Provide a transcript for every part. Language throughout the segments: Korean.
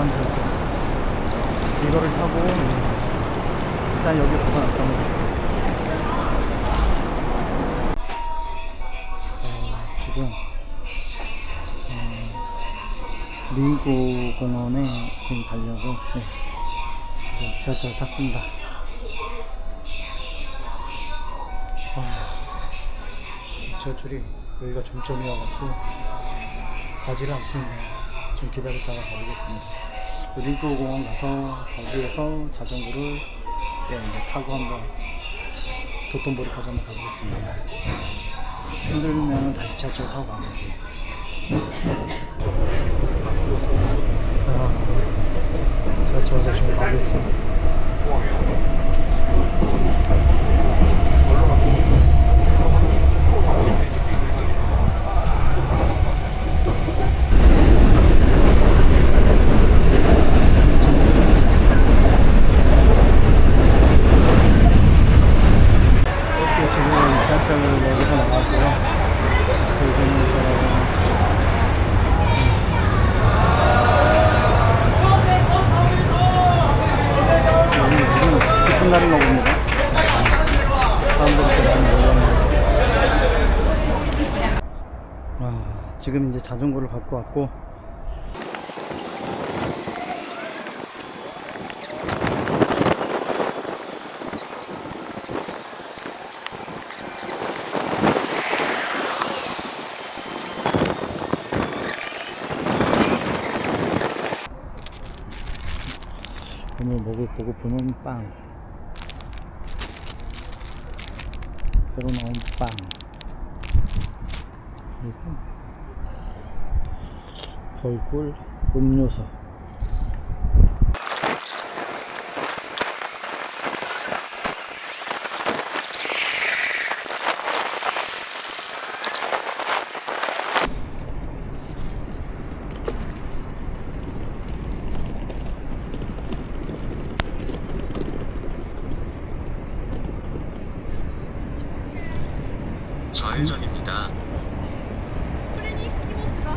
한 절도 이거를 타고 일단 여기 벗어났답니다 어, 지금 음, 링고 공원에 지금 가려고 네, 지금 지하철 탔습니다. 아, 지하철이 여기가 종점이어갖고 가지를 않고 있네요 좀 기다렸다가 가보겠습니다 링고 공원 가서 거기에서 자전거를 예, 이제 타고 한번 도톤보리까지 한번 가보겠습니다 힘들면 다시 지하철 타고 가면 돼. 아, 지하철도 지금 가고 있습니다. 이렇게 지금 지하철역에서 나왔고요. 요즘에서 오늘 무슨 기쁜 날인가 봅니다. 사람들이 많이 몰려오네요. 아, 지금 이제 자전거를 갖고 왔고 오늘 먹을 보고품은 빵. 새로 나온 빵. 그리고 벌꿀 음료수 좌회전입니다. 프레니 키보드가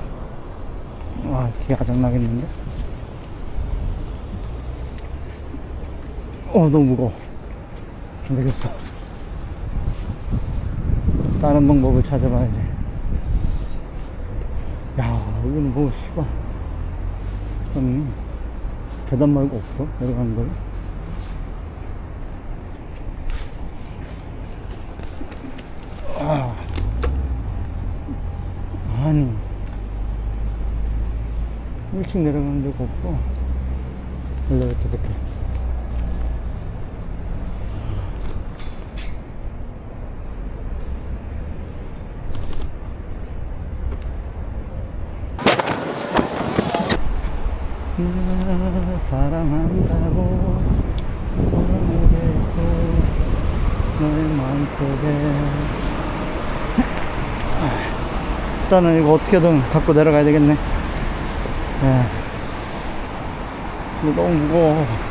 와, 비 아작나겠는데? 어, 너무 무거워. 안 되겠어. 다른 방법을 찾아봐야지. 야, 여기는 뭐, 씨발. 아니, 계단 말고 없어? 내려가는 거야? 아. 아니 1층 내려가는 데가 없고. 엘리베이터 이렇게. 나 사랑한다고 모르겠고 너의 마음속에. 일단은 이거 어떻게든 갖고 내려가야 되겠네. 예. 근데 너무 무거워.